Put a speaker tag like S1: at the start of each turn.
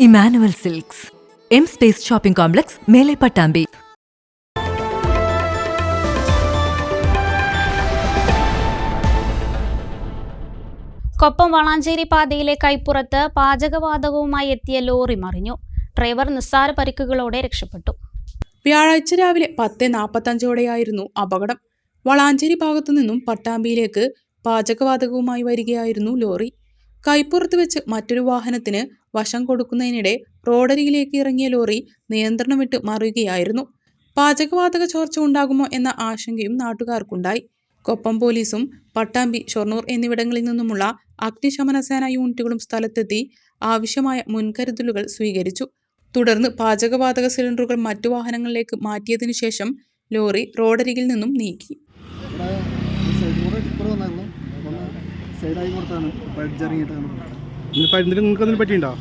S1: Emmanuel Silks. M Space shopping complex മേലെ പട്ടാമ്പി
S2: കൊപ്പം വളാഞ്ചേരി പാതയിലെ കൈപ്പുറത്ത് പാചകവാതകവുമായി എത്തിയ ലോറി മറിഞ്ഞു. ഡ്രൈവർ നിസ്സാര പരിക്കുകളോടെ രക്ഷപ്പെട്ടു.
S3: വ്യാഴാഴ്ച രാവിലെ പത്ത് നാൽപ്പത്തഞ്ചോടെയായിരുന്നു അപകടം. വളാഞ്ചേരി ഭാഗത്തു നിന്നും പട്ടാമ്പിയിലേക്ക് പാചകവാതകവുമായി വരികയായിരുന്നു ലോറി. കൈപ്പുറത്ത് വെച്ച് മറ്റൊരു വാഹനത്തിന് വശം കൊടുക്കുന്നതിനിടെ റോഡരികിലേക്ക് ഇറങ്ങിയ ലോറി നിയന്ത്രണം വിട്ട് മറിയുകയായിരുന്നു പാചകവാതക ചോർച്ച ഉണ്ടാകുമോ എന്ന ആശങ്കയും നാട്ടുകാർക്കുണ്ടായി. കൊപ്പം പോലീസും പട്ടാമ്പി ഷൊർണൂർ എന്നിവിടങ്ങളിൽ നിന്നുമുള്ള അഗ്നിശമന സേന യൂണിറ്റുകളും സ്ഥലത്തെത്തി ആവശ്യമായ മുൻകരുതലുകൾ സ്വീകരിച്ചു. തുടർന്ന് പാചകവാതക സിലിണ്ടറുകൾ മറ്റു വാഹനങ്ങളിലേക്ക് മാറ്റിയതിനു ശേഷം ലോറി റോഡരികിൽ നിന്നും നീക്കി.
S4: സൈഡായി കൊടുത്താണ് ബഡ്ജ് ഇറങ്ങിയിട്ടാണ്
S5: പ- ഇതിൽ നിങ്ങൾക്ക് എന്തെങ്കിലും പറ്റിയിട്ടുണ്ടോ?